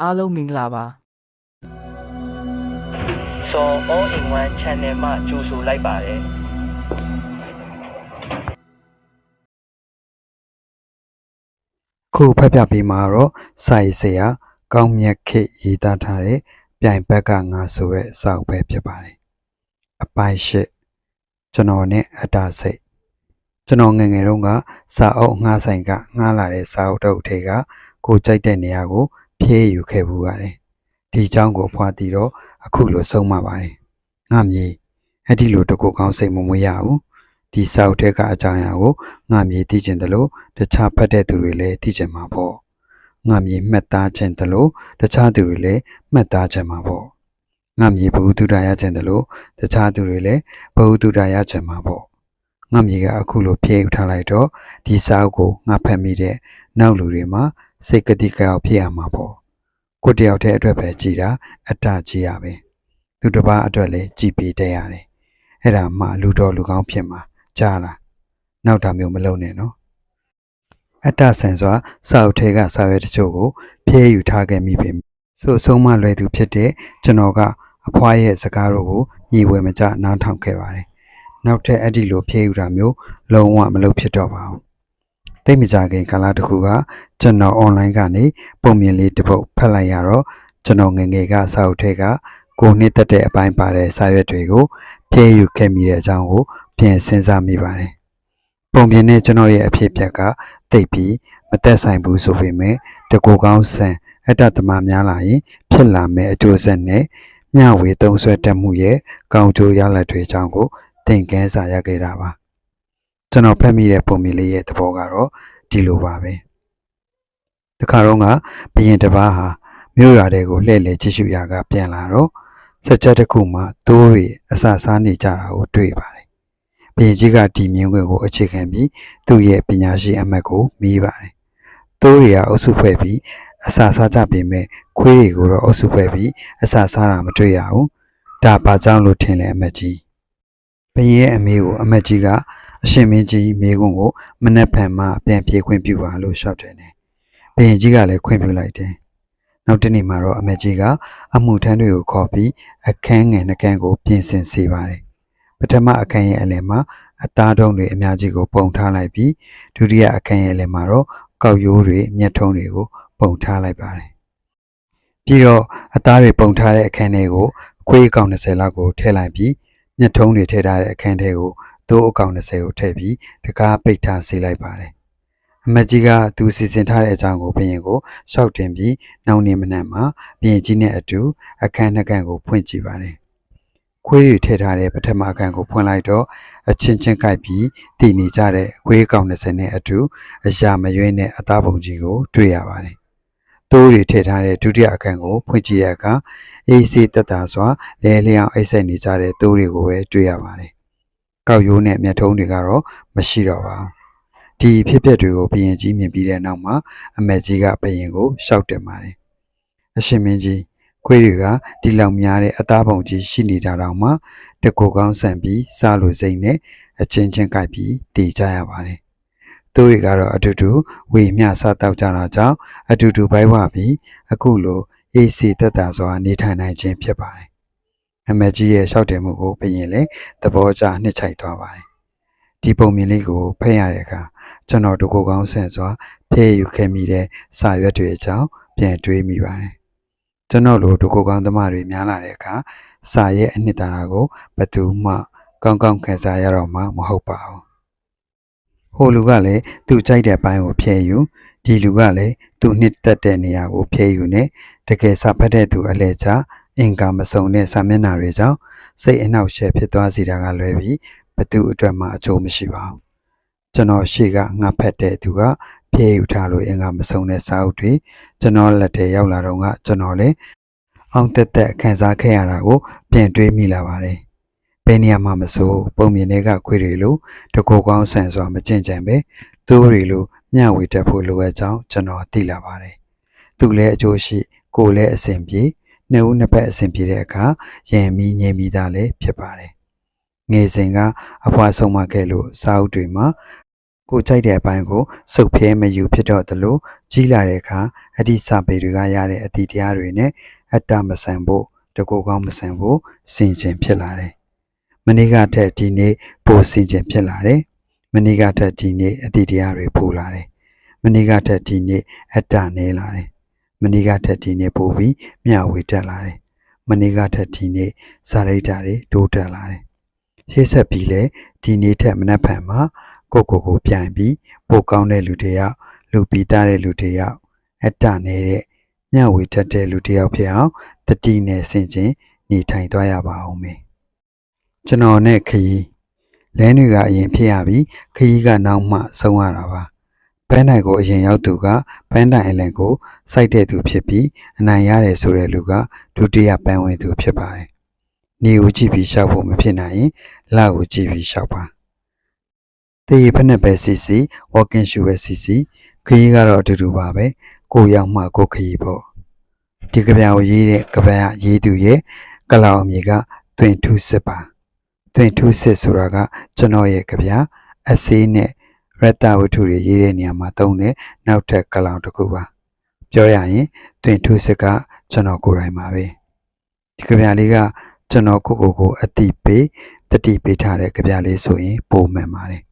အားလုံးမင်္ဂလာပါစော all in one channel မှာကြိုဆိုလိုက်ပါတယ်ခုဖတ်ပြပေးမှာတော့စာရေးဆရာကောင်းမြတ်ခေရေးသားထားတဲ့ပြိုင်ဘက်ကငါဆိုတဲ့စာအုပ်ပဲဖြစ်ပါတယ်အပိုင်းရှစ်ကျွန်တော်နဲ့အတ္တစိတ်ကျွန်တော်ငယ်ငယ်တုန်းကစာအုပ်ငှားဆိုင်ကငှားလာတဲ့စာအုပ်တစ်အုပ်ထဲကကိုကြိုက်တဲ့နေရာကို ဖြည့်ယူခဲ့ပူပါတယ်ဒီအကြောင်းကိုဖွာတည်တော့အခုလိုဆုံးမပါတယ်ငါမြေအဲ့ဒီလိုတကူကောင်းစိတ်မမွေးရဘူးဒီစာအုပ်ထဲကအကြောင်းအရာကိုငါမြေသိကျင်တယ်လို့တခြားဖတ်တဲ့သူတွေလည်းသိချင်မှာပေါ့ငါမြေမှတ်သားခြင်းတလို့တခြားသူတွေလည်းမှတ်သားခြင်းမှာပေါ့ငါမြေဘ ഹു တုဒ္ဒရခြင်းတလို့တခြားသူတွေလည်းဘ ഹു တုဒ္ဒရခြင်းမှာပေါ့ငါမြေကအခုလိုဖြည့်ယူထားလိုက်တော့ဒီစာအုပ်ကိုငါဖတ်မိတဲ့နောက်လူတွေမှာ စိတ်ကတိကောက်ဖြစ်ရမှာပေါ့ကိုယ်တယောက်တည်းအတွက်ပဲကြည်တာအတ္တကြည်ရပဲသူတစ်ပါးအတွက်လည်းကြည်ပေးတတ်ရတယ်အဲ့ဒါမှလူတော်လူကောင်းဖြစ်မှာကြားလားနောက်တာမျိုးမလုပ်နဲ့နော်အတ္တဆန်စွာစာအုပ်ထဲကစာရွက်တချို့ကိုဖြည့်ယူထားခဲ့မိပေမယ့်ဆိုအဆုံးမလွယ်သူဖြစ်တဲ့ကျွန်တော်ကအဖွားရဲ့စကားတို့ကိုညီဝယ်မကြနားထောင်ခဲ့ပါတယ်။နောက်ထပ်အဲ့ဒီလိုဖြည့်ယူတာမျိုးလုံးဝမလုပ်ဖြစ်တော့ပါဘူး။ သိပ်မကြခင်ကာလတစ်ခုကကျွန်တော် online ကနေပုံမြင်လေးတစ်ပုဒ်ဖတ်လိုက်ရတော့ကျွန်တော်ငယ်ငယ်ကစာအုပ်ထဲကကိုနှစ်သက်တဲ့အပိုင်းပါတဲ့စာရွက်တွေကိုဖြည့်ယူခဲ့မိတဲ့အကြောင်းကိုပြန်စဉ်းစားမိပါတယ်။ပုံပြင်နဲ့ကျွန်တော်ရဲ့အဖြစ်အပျက်ကတိတ်ပြီးမသက်ဆိုင်ဘူးဆိုပေမဲ့တကူကောင်းဆန်အတ္တသမများလာရင်ဖြစ်လာမဲ့အကျိုးဆက်နဲ့မျှဝေသုံးဆွဲတတ်မှုရဲ့ကောင်းကျိုးရလဒ်တွေအကြောင်းကိုသင်ခန်းစာရခဲ့တာပါ ကျွန်တော်ဖတ်မိတဲ့ပုံမြင်လေးရဲ့သဘောကတော့ဒီလိုပါပဲတခါတော့ကဘရင်တစ်ပါးဟာမြို့ရွာတွေကိုလှည့်လည်ကြည့်ရှုရာကပြန်လာတော့စက်ချက်တစ်ခုမှတိုးတွေအဆစားနေကြတာကိုတွေ့ပါတယ်ဘရင်ကြီးကဒီမြင်ကွင်းကိုအခြေခံပြီးသူ့ရဲ့ပညာရှိအမတ်ကိုမေးပါတယ်။တိုးတွေကအုပ်စုဖွဲ့ပြီးအစာစားကြပေမဲ့ခွေးတွေကိုတော့အုပ်စုဖွဲ့ပြီးအစာစားတာမတွေ့ရဘူး။ဒါဘာကြောင့်လို့ထင်လဲအမတ်ကြီး။ဘရင်ရဲ့အမေကိုအမတ်ကြီးက အရှင်မင်းကြီးမိကုံကိုမနှက်ဖန်မှပြန်ပြေးခွင့်ပြုပါလို့ရှောက်တယ်နဲ့။ဘရင်ကြီးကလည်းခွင့်ပြုလိုက်တယ်။နောက်တနေ့မှာတော့အမတ်ကြီးကအမှုထမ်းတွေကိုခေါ်ပြီးအခန်းငယ်နှကန်းကိုပြင်ဆင်စေပါတယ်။ပထမအခန်းရဲ့အလယ်မှာအသားတုံးတွေအများကြီးကိုပုံထားလိုက်ပြီးဒုတိယအခန်းရဲ့လည်းမှာတော့ကောက်ရိုးတွေမျက်ထုံးတွေကိုပုံထားလိုက်ပါတယ်ပြီးတော့အသားတွေပုံထားတဲ့အခန်းထဲကိုအခွေးအကောင်20လောက်ကိုထည့်လိုက်ပြီးမျက်ထုံးတွေထည့်ထားတဲ့အခန်းထဲကို သိုးအကောင်20ကိုထည့်ပြီးတကားပိတ်ထားစေလိုက်ပါတယ်အမတ်ကြီးကသူစီစဉ်ထားတဲ့အကြောင်းကိုဘုရင်ကိုရှောက်တင်ပြီးနောက်နေ့မနက်မှာဘုရင်ကြီးနဲ့အတူအခန်းနှစ်ခန်းကိုဖွင့်ကြည့်ပါတယ်ခွေးတွေထည့်ထားတဲ့ပထမအခန်းကိုဖွင့်လိုက်တော့အချင်းချင်းကြိုက်ပြီးတည်နေကြတဲ့ဝေးကောင်20နဲ့အတူအရာမရွေးနဲ့အသားပုံကြီးကိုတွေ့ရပါတယ်။တိုးတွေထည့်ထားတဲ့ဒုတိယအခန်းကိုဖွင့်ကြည့်တဲ့အခါအေးစေးတက်တာစွာလဲလျောင်အိတ်ဆက်နေကြတဲ့တိုးတွေကိုပဲတွေ့ရပါတယ်။ ကောက်ရိုးနဲ့မျက်ထုံးတွေကတော့မရှိတော့ပါဘူး။ဒီဖြစ်ပျက်တွေကိုဘရင်ကြီးမြင်ပြီးတဲ့နောက်မှာအမေကြီးကဘရင်ကိုရှောက်တင်ပါတယ်။အရှင်မင်းကြီးခွေးတွေကဒီလောက်များတဲ့အသားပုံကြီးရှိနေတာတောင်မှတကူကောင်းဆန်ပြီးစားလို့စိမ့်နဲ့အချင်းချင်းကြိုက်ပြီးတည်ကြရပါတယ်။သူတွေကတော့အတူတူဝေမျှစားတောက်ကြတာကြောင့်အတူတူဘိုက်ဝပြီးအခုလိုအေးစီတက်တာစွာနေထိုင်နိုင်ခြင်းဖြစ်ပါတယ်။ အမေကြီးရဲ့ရှောက်တယ်မှုကိုဘယင်လည်းသဘောကျနှစ်ချိုက်သွားပါတယ်။ဒီပုံမြင်လေးကိုဖတ်ရတဲ့အခါကျွန်တော်တကူကောင်းဆန်စွာဖျည့်ယူခဲ့မိတဲ့စာရွက်တွေအကြောင်းပြန်တွေးမိပါတယ်။ကျွန်တော်လိုတကူကောင်းသမားတွေများလာတဲ့အခါစာရဲ့အနှစ်သာရကိုဘယ်သူမှကောင်းကောင်းခံစားရတော့မှမဟုတ်ပါဘူး။ဟိုလူကလည်းသူကြိုက်တဲ့ဘိုင်းကိုဖျဲယူဒီလူကလည်းသူနှစ်သက်တဲ့နေရာကိုဖျဲယူနေတကယ်စာဖတ်တဲ့သူအလဲချ အင်္ကာမစုံတဲ့စာမျက်နှာတွေကြောင့်စိတ်အနှောက်အယှက်ဖြစ်သွားစေတာကလွဲပြီးဘသူအတွက်မှအကျိုးမရှိပါဘူး။ကျွန်တော်ရှေ့ကငါဖတ်တဲ့သူကဖျဲယူထားလို့အင်္ဂါမစုံတဲ့စာအုပ်တွေကျွန်တော်လက်ထဲရောက်လာတော့ကကျွန်တော်လည်းအောင်တက်တက်ခံစားခဲ့ရတာကိုပြန်တွေးမိလာပါတယ်။ဘယ်နေရာမှာမဆိုပုံမြင်တွေကခွေတွေလိုတကူကောင်းဆန်စွာမကျင့်ကြံပဲသူတို့တွေလိုမျှဝေတတ်ဖို့လိုအပ်ကြောင်းကျွန်တော်သိလာပါတယ်။သူလည်းအကျိုးရှိကိုယ်လည်းအဆင်ပြေ နှစ်ဦးနှစ်ဖက်အဆင်ပြေတဲ့အခါရန်မီငြိမ်မိတာလည်းဖြစ်ပါတယ်။ငယ်စဉ်ကအဖွားဆုံးမခဲ့လို့စာအုပ်တွေမှာကိုကြိုက်တဲ့အပိုင်းကိုစုပ်ဖြဲမယူဖြစ်တော့သလိုကြီးလာတဲ့အခါအဒီစာပေတွေကရတဲ့အသည့်တရားတွေနဲ့အတ္တမဆန်ဖို့တကူကောင်းမဆန်ဖို့စင်ကျင်ဖြစ်လာတယ်။မနေ့ကထက်ဒီနေ့ပိုစင်ကျင်ဖြစ်လာတယ်။မနေ့ကထက်ဒီနေ့အသည့်တရားတွေပိုလာတယ်။မနေ့ကထက်ဒီနေ့အတ္တနေလာတယ်။ မနေ့ကထက်ဒီနေ့ပိုပြီးမျှဝေတက်လာတယ်။မနေ့ကထက်ဒီနေ့စာရိတ္တတွေတိုးတက်လာတယ်။ရှေ့ဆက်ပြီးလဲဒီနေ့ထက်မနက်ဖြန်မှာကိုယ့်ကိုယ်ကိုပြန်ပြီးပိုကောင်းတဲ့လူတွေရောက်လူပီသားတဲ့လူတွေရောက်အတ္တနေတဲ့ညဝေတတ်တဲ့လူတစ်ယောက်ဖြစ်အောင်တတိနဲ့ဆင်ခြင်နေထိုင်သွားရပါအောင်မယ်ကျွန်တော်နဲ့ခရီးလဲတွေကအရင်ဖြစ်ရပြီးခရီးကနောက်မှဆုံးရတာပါ ပန်းတိုင်ကိုအရင်ရောက်သူကပန်းတိုင်အလန်ကိုစိုက်တဲ့သူဖြစ်ပြီးအနိုင်ရတယ်ဆိုတဲ့လူကဒုတိယပန်းဝင်သူဖြစ်ပါတယ်နေကိုကြည့်ပြီးရှောက်ဖို့မဖြစ်နိုင်ရင်လကိုကြည့်ပြီးရှောက်ပါတည်ရဖက်နဲ့ပဲစီစီ walking shoe ပဲစီစီခရီးကတော့အတူတူပါပဲကိုရောက်မှကိုခရီးပေါ့ဒီကဗျာကိုရေးတဲ့ကဗျာရေးသူရဲ့ကလောင်အမည်ကတွင်ထူးစစ်ပါတွင်ထူးစစ်ဆိုတာကကျွန်တော်ရဲ့ကဗျာအစေးနဲ့ ရတ္တဝတ္ထုတွေရေးတဲ့နေရာမှာသုံးတဲ့နောက်ထပ်ကလောင်တစ်ခုပါပြောရရင်တွင်ထူးစစ်ကကျွန်တော်ကိုယ်တိုင်ပါပဲဒီကဗျာလေးကကျွန်တော်ကိုယ့်ကိုယ်ကိုအတိပေးတတိပေးထားတဲ့ကဗျာလေးဆိုရင်ပုံမှန်ပါတယ်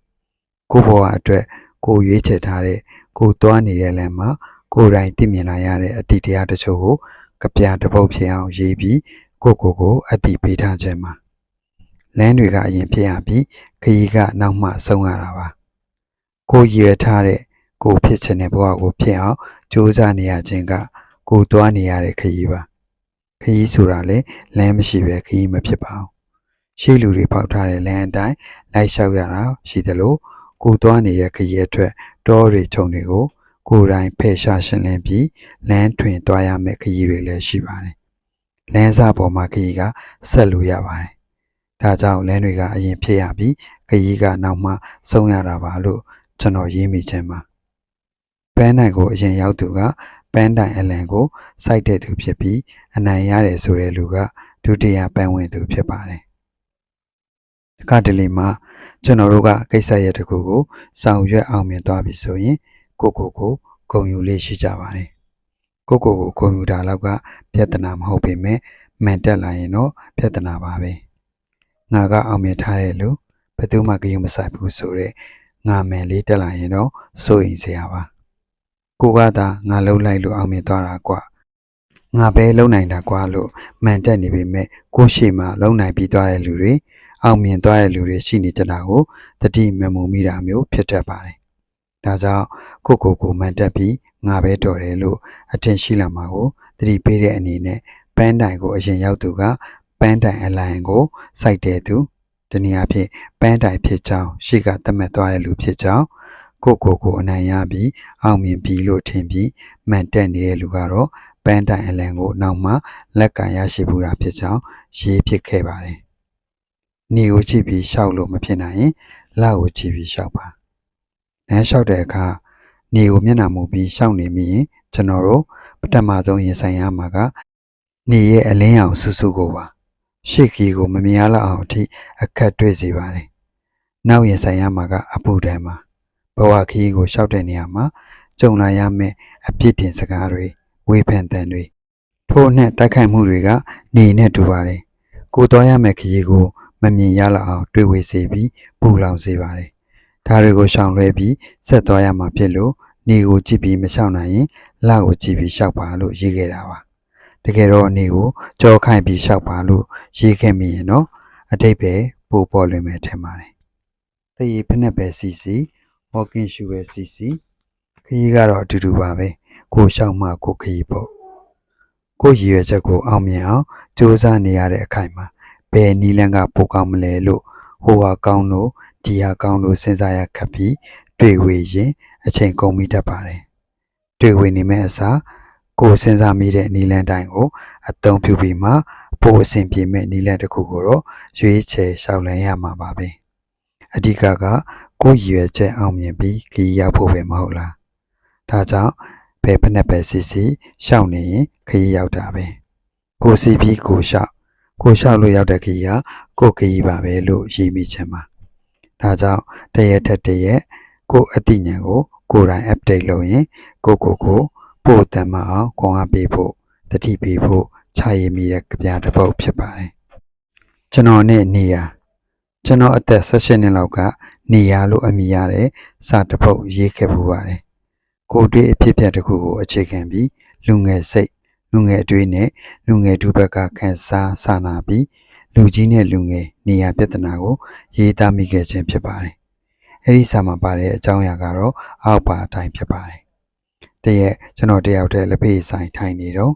ကိုယ့်ဘဝအတွက်ကိုယ်ရွေးချယ်ထားတဲ့ကိုယ်သွားနေတဲ့လမ်းမှာကိုယ်တိုင်သိမြင်လာရတဲ့အတ္တိတရားတချို့ကိုကပြတစ်ပုတ်ဖြစ်အောင်ရေးပြီးကိုယ့်ကိုယ်ကိုအတ္တိပေးထားခြင်းမှာလမ်းတွေကအရင်ဖြစ်ရပြီးခရီးကနောက်မှဆုံးရတာပါ ကိုယ်ရည်ထားတဲ့ကိုယ်ဖြစ်ချင်တဲ့ဘဝကိုဖြစ်အောင်ကြိုးစားနေရခြင်းကကိုယ်သွားနေရတဲ့ခရီးပါခရီးဆိုတာလေလမ်းမရှိပဲခရီးမဖြစ်ပါဘူးရှေ့လူတွေပေါက်ထားတဲ့လမ်းအတိုင်းလိုက်လျှောက်ရတာရှိသလိုကိုယ်သွားနေတဲ့ခရီးအတွက်တောတွေခြုံတွေကို ကိုယ်တိုင်ဖယ်ရှားရှင်းလင်းပြီးလမ်းထွင်သွားရမယ့်ခရီးတွေလည်းရှိပါတယ်။လမ်းစာပေါ်မှာခရီးကဆက်လို့ရပါတယ်။ဒါကြောင့်လမ်းတွေကအရင်ဖြစ်ရပြီးခရီးကနောက်မှဆုံးရတာပါလို့ ကျွန်တော်ရေးမိခြင်းပါ။ပန်းတိုင်ကိုအရင်ရောက်သူကပန်းတိုင်အလံကိုစိုက်တဲ့သူဖြစ်ပြီးအနိုင်ရတယ်ဆိုတဲ့လူကဒုတိယပန်းဝင်သူဖြစ်ပါတယ်။ဒီကတလေမှာကျွန်တော်တို့ကကိစ္စရဲ့တစ်ခုကိုဆောင်ရွက်အောင်မြင်သွားပြီဆိုရင်ကိုကိုကိုဂုံယူလေးရှိကြပါတယ်ကိုကိုကိုဂုံယူတာလောက်ကပြဿနာမဟုတ်ပေမဲ့မှန်တက်လာရင်တော့ပြဿနာပါပဲငါကအောင်မြင်ထားတဲ့လူဘယ်သူမှဂရုမစိုက်ဘူးဆိုတော့ ငါမယ်လေးတက်လာရင်တော့စိုးရင်စရာပါကိုကသာငါလှုပ်လိုက်လို့အောင်မြင်သွားတာကွာငါပဲလုံနိုင်တာကွာလို့မှန်တက်နေပေမဲ့ကိုရှိမှလုံနိုင်ပြီးသွားတဲ့လူတွေအောင်မြင်သွားတဲ့လူတွေရှိနေကြတာကိုတတိမမုံမိတာမျိုးဖြစ်တတ်ပါတယ်။ဒါကြောင့်ကိုကိုကိုမှန်တက်ပြီးငါပဲတော်တယ်လို့အထင်ရှိလာမှာကိုတတိပေးတဲ့အနေနဲ့ပန်းတိုင်ကိုအရင်ရောက်သူကပန်းတိုင်အလိုင်ကိုစိုက်တဲ့သူ တနည်းအားဖြင့်ပန်းတိုင်ဖြစ်ကြောင်းရှေ့ကသတ်မှတ်သွားတဲ့လူဖြစ်ကြောင်းကိုကိုကိုအနိုင်ရပြီးအောင်မြင်ပြီလို့ထင်ပြီးမှန်တက်နေတဲ့လူကတော့ပန်းတိုင်အလံကိုနောက်မှလက်ကန်ရရှိဘူးတာဖြစ်ကြောင်းရေးဖြစ်ခဲ့ပါတယ်။နေကိုကြည့်ပြီးရှောက်လို့မဖြစ်နိုင်ရင်လက်ကိုကြည့်ပြီးရှောက်ပါ။နန်းလျှောက်တဲ့အခါနေကိုမျက်နှာမူပြီးရှောက်နေမိရင်ကျွန်တော်တို့ပထမဆုံးရင်ဆိုင်ရမှာကနေရဲ့အလင်းရောင်ဆူဆူကိုပါ ရှေ့ခီကိုမမြင်ရလောက်အောင်အထိအခက်တွေ့စေပါတယ်။နောက်ရင်ဆိုင်ရမှာကအပူတန်းမှာဘဝခီကိုရှောက်တဲ့နေရာမှာကြုံလာရမယ့်အပြစ်တင်စကားတွေဝေဖန်တန်တွေထို့နဲ့တိုက်ခိုက်မှုတွေကနေနဲ့တူပါတယ်။ကိုတော်ရမယ့်ခရီးကိုမမြင်ရလောက်အောင်တွေးဝေစေပြီးပူလောင်စေပါတယ်။ဒါတွေကိုရှောင်လွှဲပြီးဆက်သွားရမှာဖြစ်လို့နေကိုကြည့်ပြီးမရှောင်နိုင်ရင်လကိုကြည့်ပြီးရှောက်ပါလို့ရေးခဲ့တာပါ။ တကယ်တော့နေကိုကြောခိုင်ပြီးရှောက်ပါလို့ရေးခဲ့မိရင်တော့အတိတ်ပဲပို့ပေါ်လွင်မယ်ထင်ပါတယ်။တရေဖက်နဲ့ပဲစီစီ walking shoe ပဲစီစီခရီးကတော့အတူတူပါပဲ။ကိုရှောက်မှကိုခရီးပေါ့။ကိုရည်ရွယ်ချက်ကိုအောင်မြင်အောင်ကြိုးစားနေရတဲ့အခိုက်မှာဘယ်နီလန်းကပိုကောင်းမလဲလို့ဟိုဟာကောင်းလို့ဒီဟာကောင်းလို့စဉ်းစားရခက်ပြီးတွေ့ဝေရင်အချိန်ကုန်မိတတ်ပါတယ်။တွေ့ဝေနေမဲ့အစား ကိုယ်စဉ်းစားမိတဲ့နီလန်းတိုင်းကိုအသုံးပြုပြီးမှပိုအဆင်ပြေမဲ့နီလန်းတစ်ခုကိုတော့ရွေးချယ်ရှောက်လန်းရမှာပါပဲ။အဓိကကကိုယ်ရည်ရွယ်ချက်အောင်မြင်ပြီးခရီးရောက်ဖို့ပဲမဟုတ်လား။ဒါကြောင့်ဘယ်ဖက်နဲ့ပဲစီစီရှောက်နေရင်ခရီးရောက်တာပဲ။ကိုစီပြီးကိုရှောက်ကိုလျှောက်လို့ရောက်တဲ့ခရီးကကိုခရီးပါပဲလို့ရည်မိချင်ပါဒါကြောင့်တရက်ထက်တရက်ကိုအသိဉာဏ်ကိုကိုယ်တိုင် update လုပ်ရင်ကိုကိုကို ပို့တမ်းမအောင်ခွန်အားပေးဖို့တတိပေးဖို့ခြာရည်မိတဲ့ကြပြတစ်ပုဒ်ဖြစ်ပါတယ်ကျွန်တော်နဲ့နေရကျွန်တော်အသက်16နှစ်လောက်ကနေရလို့အမည်ရတဲ့စာတစ်ပုဒ်ရေးခဲ့ပူပါတယ်ကိုယ်တွေ့အဖြစ်အပျက်တစ်ခုကိုအခြေခံပြီးလူငယ်စိတ်လူငယ်အတွေ့နဲ့လူငယ်ဒုဘက်ကခန်းစားစာနာပြီးလူကြီးနဲ့လူငယ်နေရပြဿနာကိုရေးသားမိခဲ့ခြင်းဖြစ်ပါတယ်။အဲဒီစာမှာပါတဲ့အကြောင်းအရာကတော့အောက်ပါအတိုင်းဖြစ်ပါတယ်။ တရက်ကျွန်တော်တယောက်တည်းလက်ဖေးဆိုင်ထိုင်နေတော့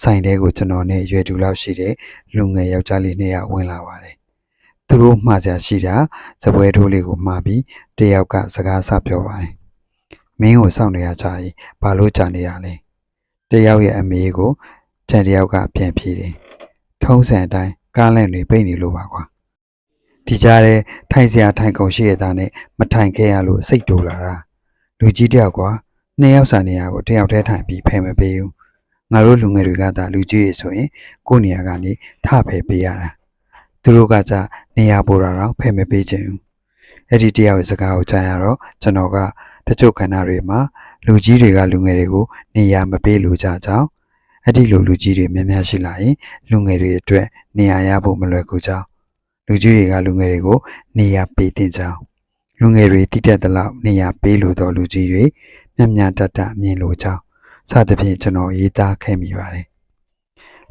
ဆိုင်တဲကိုကျွန်တော်နဲ့ရွယ်တူလောက်ရှိတဲ့လူငယ်ယောက်ျားလေးနှစ်ယောက်ဝင်လာပါတယ်။သူတို့မှားစရာရှိတာစပွဲထိုးလေးကိုမှားပြီးတယောက်ကစကားဆပြောပါတယ်။မင်းကိုစောင့်နေရကြရင်ဘာလို့ကြာနေတာလဲ။တယောက်ရဲ့အမေကိုကျန်တယောက်ကပြန်ဖြေတယ်။ထုံးစံအတိုင်းကားလန့်တွေပိတ်နေလို့ပါကွာ။ဒီကြားထဲထိုင်စရာထိုင်ကုန်ရှိရတာနဲ့မထိုင်ခဲ့ရလို့စိတ်တူလာတာ။လူကြီးတယောက်ကွာ နှစ်ယောက်စာနေရာကိုတယောက်တည်းထိုင်ပြီးဖယ်မပေးဘူး။ငါတို့လူငယ်တွေကသာလူကြီးတွေဆိုရင်ကိုယ့်နေရာကနေထဖယ်ပေးရတာ။သူတို့ကကြနေရာပေါ်တာတော့ဖယ်မပေးချင်ဘူး။အဲ့ဒီတယောက်ရဲ့စကားကိုကြားရတော့ကျွန်တော်ကတချို့ခန္ဓာတွေမှာလူကြီးတွေကလူငယ်တွေကိုနေရာမပေးလို့ကြကြောင်းအဲ့ဒီလိုလူကြီးတွေများများရှိလာရင်လူငယ်တွေအတွက်နေရာရဖို့မလွယ်ကူကြောင်းလူကြီးတွေကလူငယ်တွေကိုနေရာပေးတင်ကြောင်းလူငယ်တွေတိတက်တဲ့လောက်နေရာပေးလို့တော့လူကြီးတွေ မျက်မျှတတမြင်လို့ကြောင်းစသဖြင့်ကျွန်တော်ရေးသားခဲ့မိပါတယ်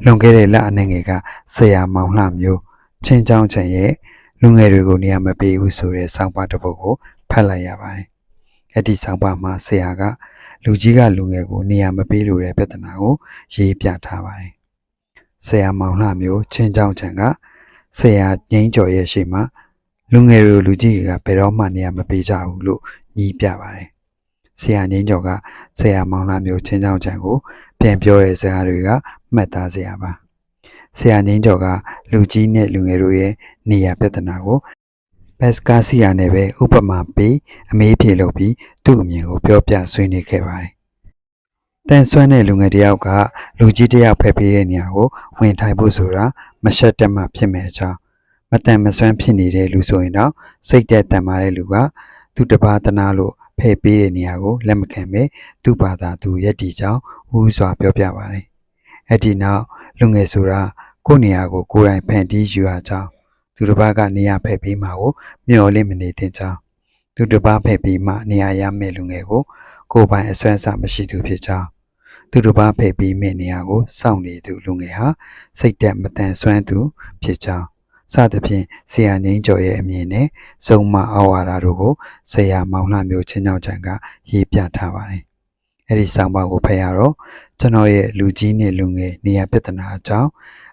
လွန်ခဲ့တဲ့လအနေငယ်ကဆရာမောင်လှမျိုးချင်းချောင်းချင်ရဲ့လူငယ်တွေကိုနေရာမပေးဘူးဆိုတဲ့စောင်းပါတစ်ပုဒ်ကိုဖတ်လိုက်ရပါတယ်အဲ့ဒီစောင်းပါမှာဆရာကလူကြီးကလူငယ်ကိုနေရာမပေးလို့တဲ့ပြဿနာကိုရေးပြထားပါတယ်။ဆရာမောင်လှမျိုးချင်းချောင်းချံကဆရာငိမ့်ကျော်ရဲ့ရှေ့မှာလူငယ်တွေကိုလူကြီးတွေကဘယ်တော့မှနေရာမပေးကြဘူးလို့ညီးပြပါတယ်။ ဆရာငိမ့်ကျော်ကဆရာမောင်လှမျိုးချင်းချောင်းချံကို ပြန်ပြောတဲ့စကားတွေကမှတ်သားစရာပါ။ဆရာငိမ့်ကျော်ကလူကြီးနဲ့လူငယ်တို့ရဲ့နေရာပြဿနာကိုဘက်စကာစီယာနဲ့ပဲဥပမာပေးအမေးဖြေလုပ်ပြီးသူ့အမြင်ကိုပြောပြဆွေးနွေးခဲ့ပါတယ်။တန်ဆွမ်းတဲ့လူငယ်တစ်ယောက်ကလူကြီးတစ်ယောက်ဖယ်ပေးတဲ့နေရာကိုဝင်ထိုင်ဖို့ဆိုတာမရှက်တက်မှဖြစ်မယ်အကြောင်းမတန်မဆွမ်းဖြစ်နေတဲ့လူဆိုရင်တော့စိတ်သက်တန်မာတဲ့လူကသူတစ်ပါးတနာလို့ ဖယ်ပေးတဲ့နေရာကိုလက်မခံပဲသူ့ဘာသာသူရက်တီကြောင်းဝူးစွာပြောပြပါတယ်။အဲ့ဒီနောက်လူငယ်ဆိုတာကိုယ့်နေရာကိုကိုယ်တိုင်ဖန်တီးယူရကြောင်းသူတစ်ပါးကနေရာဖယ်ပေးမှာကိုမျှော်လင့်မနေသင့်ကြောင်းသူတစ်ပါးဖယ်ပေးမှနေရာရမယ့်လူငယ်ကိုကိုယ်ပိုင်အစွမ်းစားမရှိသူဖြစ်ကြောင်းသူတစ်ပါးဖယ်ပေးမယ့်နေရာကိုစောင့်နေသူလူငယ်ဟာစိတ်တက်မတန်ဆွမ်းသူဖြစ်ကြောင်း စသဖြင့်ဆရာငိမ့်ကျော်ရဲ့အမြင်နဲ့စုံမဩဝါဒတို့ကိုဆရာမောင်လှမျိုးချင်းချောင်းချံကရေးပြထားပါတယ်။အဲ့ဒီဆောင်းပါးကိုဖတ်ရတော့ကျွန်တော်ရဲ့လူကြီးနဲ့လူငယ်နေရာပြဿနာအကြောင်း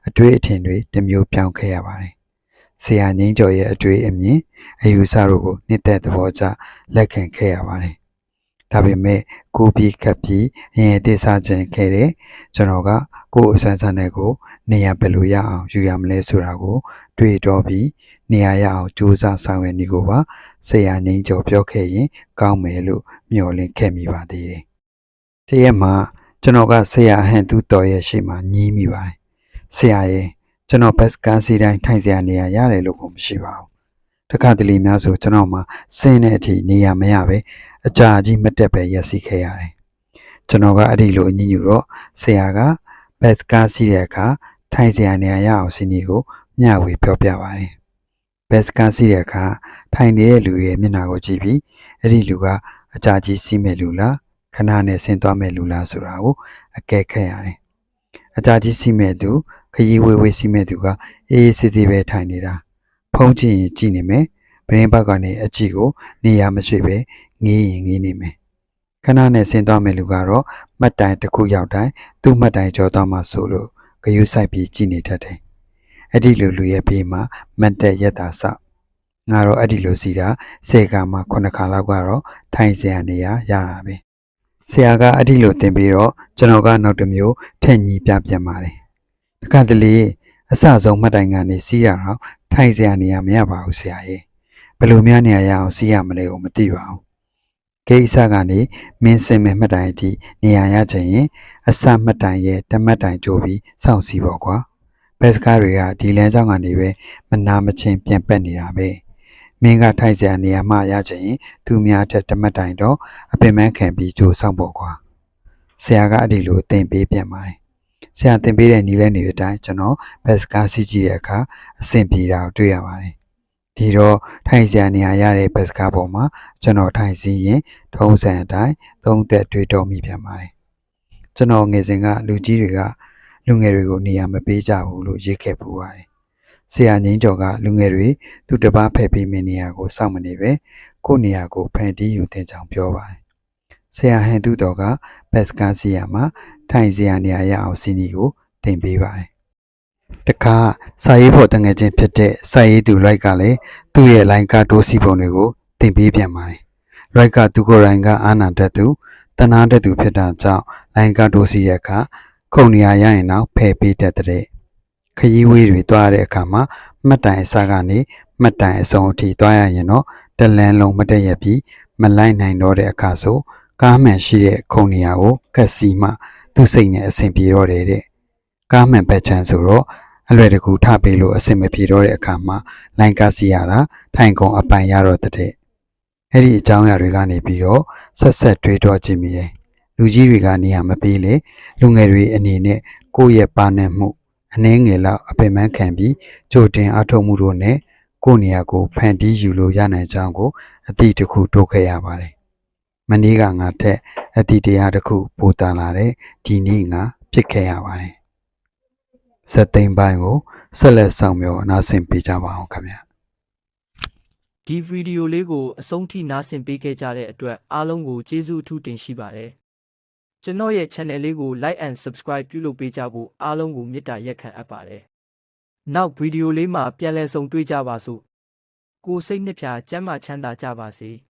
အတွေ့အထင်တွေတစ်မျိုးပြောင်းခဲ့ရပါတယ်။ဆရာငိမ့်ကျော်ရဲ့အတွေ့အမြင်အယူဆတို့ကိုနှစ်သက်သဘောကျလက်ခံခဲ့ရပါတယ်။ဒါပေမဲ့ကိုပြီးခပ်ပြီးအရင်တိစားခြင်းခဲ့တဲ့ကျွန်တော်ကကိုယ်အစွမ်းစားနဲ့ကိုနေရာဘယ်လိုရအောင်ယူရမလဲဆိုတာကို တွေ့တော့ပြီးနေရာရအောင်ကြိုးစားဆောင်ရွက်နေကိုပါဆရာငိမ့်ကျော်ပြောခဲ့ရင်ကောင်းမယ်လို့မျှော်လင့်ခဲ့မိပါသေးတယ်။တရက်မှာကျွန်တော်ကဆရာဟန်သူတော်ရဲ့ရှေ့မှာညီးမိပါတယ်။ဆရာရဲ့ကျွန်တော်ဘတ်စကားစီတိုင်းထိုင်စရာနေရာရတယ်လို့ကိုမရှိပါဘူး။တခါတလေများဆိုကျွန်တော်မှစင်းတဲ့အထိနေရာမရပဲအကြာကြီးမတက်ပဲရက်စီခဲ့ရတယ်။ကျွန်တော်ကအဲ့ဒီလိုအညစ်ညူတော့ဆရာကဘတ်စကားစီးတဲ့အခါထိုင်စရာနေရာရအောင်စီနီကို မျှဝေပြောပြပါတယ်။ဘတ်စကားစီးတဲ့အခါထိုင်နေတဲ့လူရဲ့မျက်နှာကိုကြည့်ပြီးအဲ့ဒီလူကအကြာကြီးစီးမဲ့လူလားခဏနဲ့ဆင်းသွားမဲ့လူလားဆိုတာကိုအကဲခတ်ရတယ်။အကြာကြီးစီးမဲ့သူခရီးဝေးဝေးစီးမဲ့သူကအေးအေးဆေးဆေးပဲထိုင်နေတာ။ဖုံးကြည့်ရင်ကြည့်နေမယ်။ဘရင်းဘက်ကနေအကြည့်ကိုနေရာမရွှေ့ပဲငေးရင်ငေးနေမယ်။ခဏနဲ့ဆင်းသွားမဲ့လူကတော့မှတ်တိုင်တစ်ခုရောက်တိုင်းသူ့မှတ်တိုင်ကျော်သွားမှဆိုလို့ဂယုစိုက်ပြီးကြည်နေတတ်တယ်။ အဲ့ဒီလိုလူရဲ့ဘေးမှာမတ်တက်ရက်တာဆောက်ငါတော့အဲ့ဒီလိုစီတာစေကမှာခုနှစ်ခါလောက်ကတော့ထိုင်စရာနေရရတာပဲ။ဆရာကအဲ့ဒီလိုသင်ပြီးတော့ကျွန်တော်ကနောက်တစ်မျိုးထက်ညီပြပြန်ပါတယ်။တစ်ခါတလေအစဆုံးမှတ်တိုင်ကနေစီးရအောင်ထိုင်စရာနေရမရပါဘူးဆရာရဲ့။ဘယ်လိုများနေရရအောင်စီးရမလဲကိုမသိပါဘူး။ကိစ္စကနေမင်းစင်မဲ့မှတ်တိုင်အထိနေရရချင်ရင်အစမှတ်တိုင်ရဲ့တမတ်တိုင်ကြိုးပြီးစောင့်စီပေါ့ကွာ ဘက်စကားတွေကဒီလမ်းကြောင်းကနေပဲမနာမချင်းပြန်ပက်နေတာပဲမင်းကထိုက်စရာနေရာမှရချင်ရင်သူများထက်တမတ်တိုင်တော့အပင်ပန်းခံပြီးကြိုးဆောင်ပေါ့ကွာဆဆရာကအဲ့ဒီလိုသင်ပေးပြန်ပါတယ်ဆရာသင်ပေးတဲ့နည်းလဲနေတဲ့အတိုင်းကျွန်တော်ဘက်စကားစီးကြည့်တဲ့အခါအဆင်ပြေတာကိုတွေ့ရပါတယ်ဒီတော့ထိုင်ဆရာနေရာရတဲ့ဘက်စကားပေါ်မှာကျွန်တော်ထိုင်စီရင်ထုံးစံအတိုင်းသုံးသက်တွေ့တော်မိပြန်ပါတယ်ကျွန်တော်ငယ်စဉ်ကလူကြီးတွေက လူငယ်တွေကိုနေရာမပေးကြဘူးလို့ရေးခဲ့ပူပါတယ်ဆရာငိမ့်ကျော်ကလူငယ်တွေသူတစ်ပါးဖယ်ပေးမယ့်နေရာကိုစောင့်မနေပဲကိုယ့်နေရာကိုဖန်တီးယူတင်ကြောင်ပြောပါတယ်ဆရာဟန်သူတော်ကဘက်စကားစီယာမှာထိုင်ဆရာနေရာရအောင်စီနီကိုတင်ပေးပါတယ်တခါစာရေးဖို့တငယ်ချင်းဖြစ်တဲ့စာရေးသူလိုက်ကလည်းသူ့ရဲ့လိုင်းကားတိုးစီပုံတွေကိုတင်ပေးပြန်ပါတယ်လိုက်ကသူကိုယ်တိုင်ကအာနာတတ်သူတနာတတ်သူဖြစ်တာကြောင့်လိုင်းကားတိုးစီရဲ့အခါ ခုံနေရာရရင်တော့ဖယ်ပေးတတ်တဲ့ခရီးဝေးတွေတွားတဲ့အခါမှာမှတ်တိုင်အစကနေမှတ်တိုင်အစုံအထိတွားရရင်တော့တလန်းလုံးမတက်ရပြီးမလိုက်နိုင်တော့တဲ့အခါဆိုကားမှန်ရှိတဲ့ခုံနေရာကိုကတ်စီမှသူ့စိတ်နဲ့အဆင်ပြေတော့တယ်တဲ့ကားမှန်ဘက်ချမ်းဆိုတော့အလွယ်တကူထပေးလို့အဆင်မပြေတော့တဲ့အခါမှာလိုင်းကားစီရတာထိုင်ကုန်အပိုင်ရတော့တဲ့အဲ့ဒီအကြောင်းအရာတွေကနေပြီးတော့ဆက်ဆက်တွေးတော့ကြည့်မိတယ် လူကြီးတွေကနေရာမပေးလေလူငယ်တွေအနေနဲ့ကိုယ့်ရဲ့ပါနေမှုအနှဲငယ်လောက်အပင်ပန်းခံပြီးကြိုတင်အထောက်မှုတို့နဲ့ကိုယ့်နေရာကိုဖန်တီးယူလို့ရနိုင်ကြောင်းကိုအတိတစ်ခုတိုးခဲ့ရပါတယ်။မနေ့ကငါတက်အတိတရားတစ်ခုပိုတန်လာတဲ့ဒီနေ့ငါဖြစ်ခဲ့ရပါတယ်။ဇက်သိမ်းပိုင်းကိုဆက်လက်ဆောင်ပြောအနာဆင်ပေးကြပါအောင်ခင်ဗျာဒီဗီဒီယိုလေးကိုအဆုံးထိနားဆင်ပေးခဲ့ကြတဲ့အတွက်အားလုံးကိုကျေးဇူးအထူးတင်ရှိပါတယ်။ ကျွန်တော်ရဲ့ channel လေးကို like and subscribe ပြုလုပ်ပေးကြဖို့အားလုံးကိုမေတ္တာရက်ခံအပ်ပါတယ်။နောက်ဗီဒီယိုလေးမှာပြန်လည်ဆုံတွေ့ကြပါစို့။ကိုယ်စိတ်နှစ်ဖြာကျမ်းမာချမ်းသာကြပါစေ။